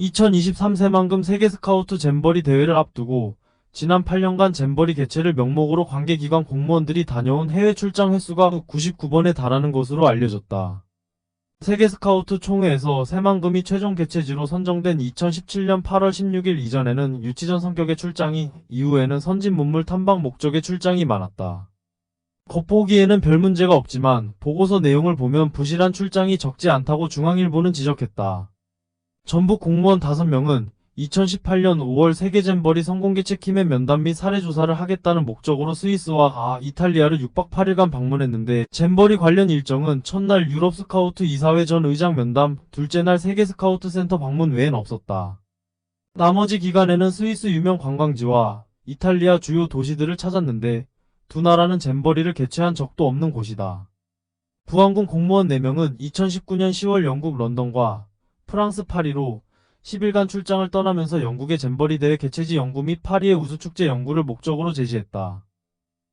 2023 새만금 세계 스카우트 잼버리 대회를 앞두고 지난 8년간 잼버리 개최를 명목으로 관계기관 공무원들이 다녀온 해외 출장 횟수가 99번에 달하는 것으로 알려졌다. 세계 스카우트 총회에서 새만금이 최종 개최지로 선정된 2017년 8월 16일 이전에는 유치전 성격의 출장이, 이후에는 선진 문물 탐방 목적의 출장이 많았다. 겉보기에는 별 문제가 없지만 보고서 내용을 보면 부실한 출장이 적지 않다고 중앙일보는 지적했다. 전북 공무원 5명은 2018년 5월 세계잼버리 성공개최 킴의 면담 및 사례조사를 하겠다는 목적으로 스위스와 아, 이탈리아를 6박 8일간 방문했는데 잼버리 관련 일정은 첫날 유럽 스카우트 이사회 전 의장 면담, 둘째 날 세계 스카우트 센터 방문 외엔 없었다. 나머지 기간에는 스위스 유명 관광지와 이탈리아 주요 도시들을 찾았는데 두 나라는 잼버리를 개최한 적도 없는 곳이다. 부항군 공무원 4명은 2019년 10월 영국 런던과 프랑스 파리로 10일간 출장을 떠나면서 영국의 잼버리 대회 개최지 영구 및 파리의 우수축제 영구를 목적으로 제시했다.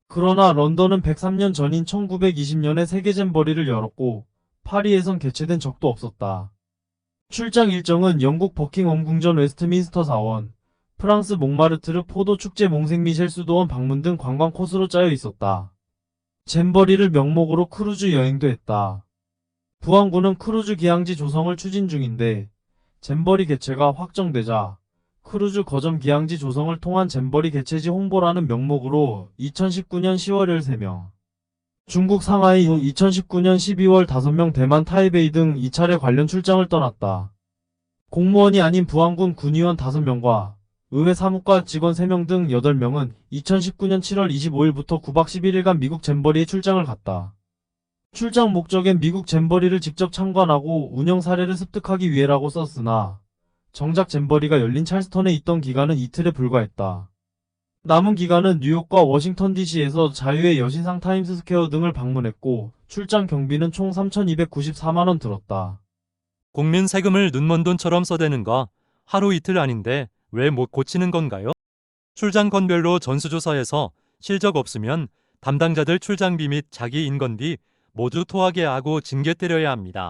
그러나 런던은 103년 전인 1920년에 세계 잼버리를 열었고 파리에선 개최된 적도 없었다. 출장 일정은 영국 버킹엄 궁전 웨스트민스터 사원, 프랑스 몽마르트르 포도 축제 몽생 미셸 수도원 방문 등 관광 코스로 짜여 있었다. 잼버리를 명목으로 크루즈 여행도 했다. 부항군은 크루즈 기항지 조성을 추진 중인데 잼버리 개최가 확정되자 크루즈 거점 기항지 조성을 통한 잼버리 개최지 홍보라는 명목으로 2019년 10월 13명, 중국 상하이 후 2019년 12월 5명 대만 타이베이 등 2차례 관련 출장을 떠났다. 공무원이 아닌 부항군 군의원 5명과 의회 사무과 직원 3명 등 8명은 2019년 7월 25일부터 9박 11일간 미국 잼버리에 출장을 갔다. 출장 목적엔 미국 잼버리를 직접 참관하고 운영 사례를 습득하기 위해라고 썼으나 정작 잼버리가 열린 찰스턴에 있던 기간은 이틀에 불과했다. 남은 기간은 뉴욕과 워싱턴 DC에서 자유의 여신상 타임스 스퀘어 등을 방문했고 출장 경비는 총 3,294만원 들었다. 국민 세금을 눈먼 돈처럼 써대는 거 하루 이틀 아닌데 왜 못 고치는 건가요? 출장 건별로 전수조사에서 실적 없으면 담당자들 출장비 및 자기 인건비 모두 토하게 하고 징계 때려야 합니다.